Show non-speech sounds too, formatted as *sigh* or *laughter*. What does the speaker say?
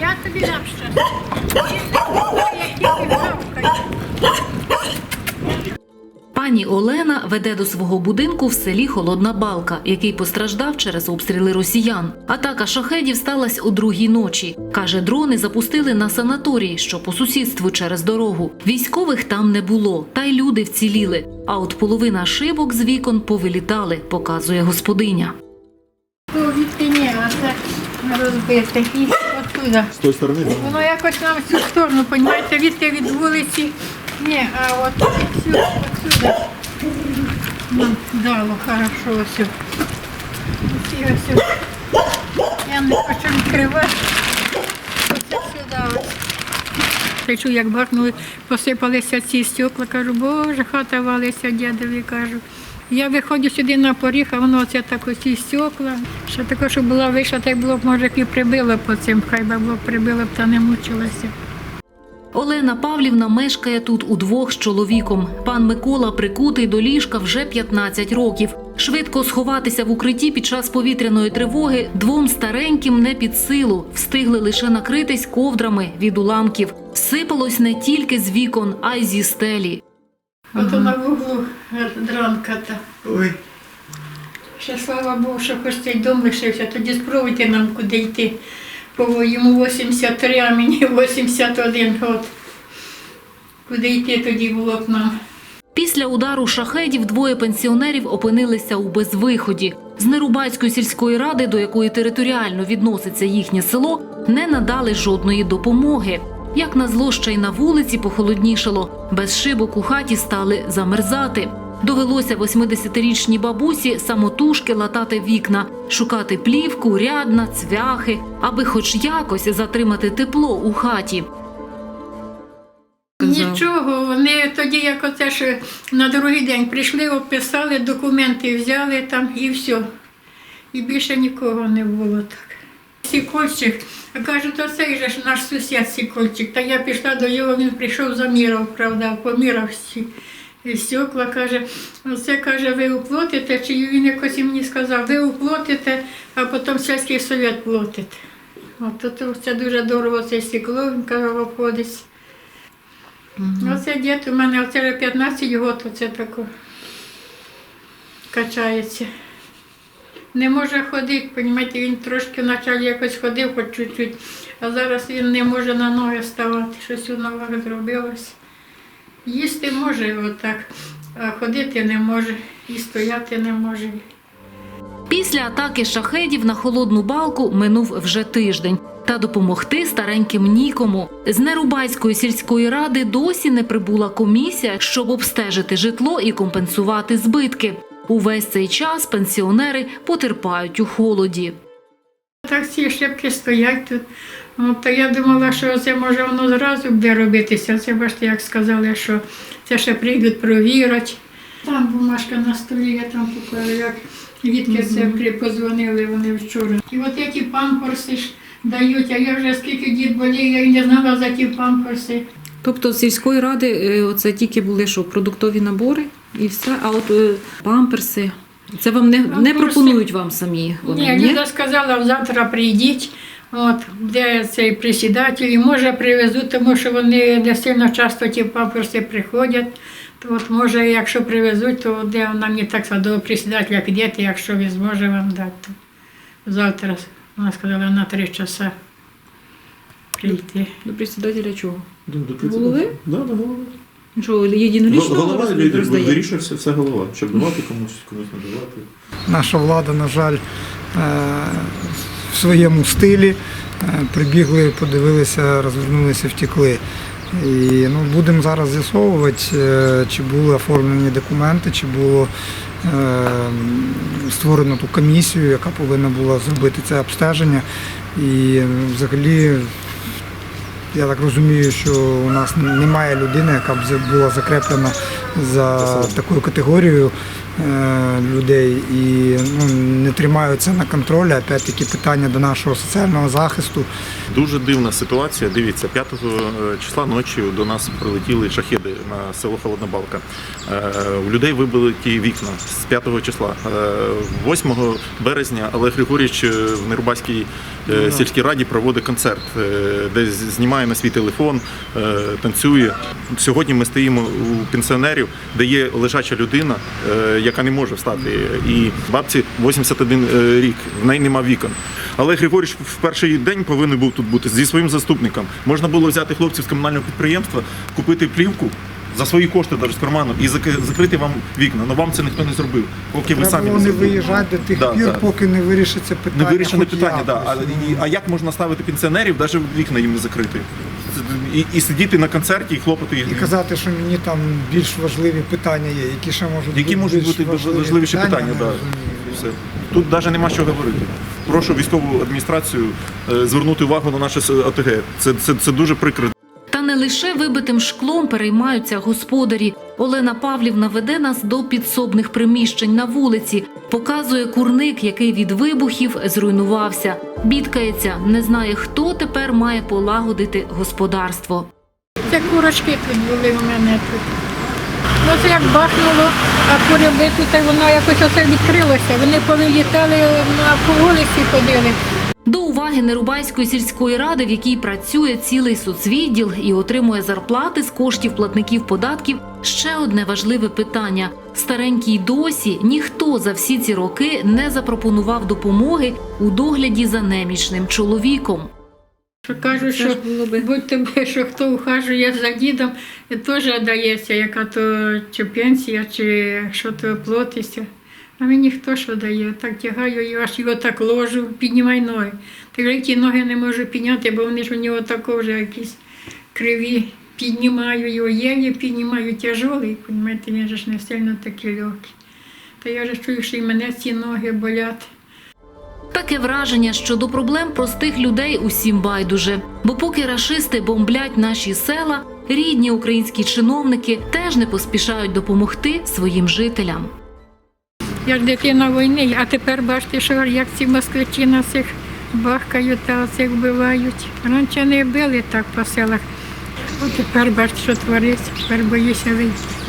Я тобі дам ще. Пані Олена веде до свого будинку в селі Холодна Балка, який постраждав через обстріли росіян. Атака шахедів сталася у другій ночі. Каже, дрони запустили на санаторій, що по сусідству через дорогу. Військових там не було, та й люди вціліли. А от половина шибок з вікон повилітали, показує господиня. Відки ні, а це оттуда. З тої сторони? Воно якось нам в цю сторону, понімаєте, відки від вулиці. Ні, а от відсюди, отсюди. Нам дало хорошо все. Ці ось. Я не хочу відкривати. Оце сюди ось. Я чую, як бахнули, посипалися ці стекла. Кажу, боже, хата валиться, дядові кажу. Я виходжу сюди на поріг, а воно оце так оці стекла. Ще таке, щоб була вийшла, так було б, може, і прибило по цим, хай би було прибило б та не мучилася. Олена Павлівна мешкає тут удвох з чоловіком. Пан Микола прикутий до ліжка вже 15 років. Швидко сховатися в укритті під час повітряної тривоги двом стареньким не під силу. Встигли лише накритись ковдрами від уламків. Сипалось не тільки з вікон, а й зі стелі. Ото на вуглу дранка та. Ой. Ще слава Богу, що хоч цей дом лишився, тоді спробуйте нам куди йти. Бо йому 83, а мені *laughs* 81 год. Куди йти тоді було б нам? Після удару шахедів двоє пенсіонерів опинилися у безвиході. З Нерубацької сільської ради, до якої територіально відноситься їхнє село, не надали жодної допомоги. Як назло, ще й на вулиці похолоднішало. Без шибок у хаті стали замерзати. Довелося 80-річній бабусі самотужки латати вікна, шукати плівку, рядна, цвяхи, аби хоч якось затримати тепло у хаті. Нічого, вони тоді, як оце ж на другий день прийшли, описали, документи взяли там і все. І більше нікого не було так. Сікольчик, кажуть, оцей же наш сусід Сікольчик. Та я пішла до його, він прийшов заміряв, правда, поміряв всі стекла, каже, оце каже, ви уплатите, чи він якось мені сказав, ви уплатите, а потім сільський совет платить. От то це дуже дорого це стекло, він каже, обходиться. Оце дід у мене оце 15 років, оце тако качається. Не може ходити, розумієте, він трошки вначалі якось ходив, хоч чуть-чуть, а зараз він не може на ноги ставати, щось у ногах зробилось. Їсти може отак, а ходити не може, і стояти не може. Після атаки шахедів на холодну балку минув вже тиждень. Та допомогти стареньким нікому. З Нерубайської сільської ради досі не прибула комісія, щоб обстежити житло і компенсувати збитки. Увесь цей час пенсіонери потерпають у холоді. Так ці шибки стоять тут. От, то я думала, що це може воно зразу буде робитися. Це бачите, як сказали, що це ще прийдуть провірять. Там бумажка на столі, я там покажу, як відки це позвонили вони вчора. І от які памперси ж дають, а я вже скільки дід болів, я не знала за ті памперси. Тобто з сільської ради е, оце тільки були що, продуктові набори і все, а от е, памперси. Це вам не, не пропонують вам самі вони, Ні? Люда сказала, завтра прийдіть. От, де цей присідатель, і може привезуть, тому що вони не сильно часто ті памперси приходять. То от може, якщо привезуть, то де вона мені так до присідателя підійти, якщо він зможе вам дати. То завтра вона сказала на три часа прийти. До председателя чого? Да, до прицепу. Голови? Да, до голови. Ну Що, єдинолічно Голова роз- лідер, роздає? вирішує все, все голова. Щоб давати комусь, комусь не давати. Наша влада, на жаль, е, в своєму стилі е, прибігли, подивилися, розвернулися, втекли. І ну, будемо зараз з'ясовувати, е, чи були оформлені документи, чи було е, створено ту комісію, яка повинна була зробити це обстеження. І е, взагалі я так розумію, що у нас немає людини, яка б була закреплена за такою категорією е, людей і ну, не тримають це на контролі. Опять-таки питання до нашого соціального захисту. Дуже дивна ситуація. Дивіться, 5 числа ночі до нас прилетіли шахеди на село Холодна Балка. Е, У людей вибили ті вікна з 5 числа. Е, 8 березня Олег Григорійович е, в Нерубаській е, сільській раді проводить концерт, е, де знімає на свій телефон, е, танцює. Сьогодні ми стоїмо у пенсіонерів, де є лежача людина, е, яка не може встати. І бабці 81 е, рік, в неї нема вікон. Але Григоріч в перший день повинен був тут бути зі своїм заступником. Можна було взяти хлопців з комунального підприємства, купити плівку. За свої кошти навіть з карману і зак- закрити вам вікна. Але вам це ніхто не зробив, поки ви самі не виїжджати до тих Да, пір, да. поки не вирішиться питання. Не вирішене питання, да. а, і- а як можна ставити пенсіонерів, навіть вікна їм не закрити? І, і сидіти на концерті і хлопати. І казати, що мені там більш важливі питання є, які ще можуть Які бути можуть бути важливіші питання, не да. Все. Тут навіть нема що говорити. Прошу військову адміністрацію е, звернути увагу на наше ОТГ. Це, це, це дуже прикро. Лише вибитим шклом переймаються господарі. Олена Павлівна веде нас до підсобних приміщень на вулиці, показує курник, який від вибухів зруйнувався. Бідкається, не знає, хто тепер має полагодити господарство. Це курочки тут були у мене тут. Ну це як бахнуло, а кури і воно якось оце відкрилося. Вони повилітали на по вулиці ходили. До уваги Нерубайської сільської ради, в якій працює цілий соцвідділ і отримує зарплати з коштів платників податків, ще одне важливе питання. Старенькій досі ніхто за всі ці роки не запропонував допомоги у догляді за немічним чоловіком. Що кажуть, що було би. тебе, що хто ухажує за дідом, теж дається, яка то чи пенсія, чи що то платиться. А мені хто що дає? Так тягаю його, аж його так ложу, піднімай ноги. Так вже ті ноги не можу підняти, бо вони ж у нього тако якісь криві. Піднімаю його, єлі піднімаю тяжолий, розумієте, він же ж не сильно такий легкий. Та я вже чую, що і мене ці ноги болять. Таке враження, що до проблем простих людей усім байдуже. Бо поки рашисти бомблять наші села, рідні українські чиновники теж не поспішають допомогти своїм жителям. Я ж дитина війни, а тепер бачите, що як ці москвичі нас їх бахкають та цих вбивають. Раніше не били так по селах. От тепер бачите, що твориться, тепер боюся вийти.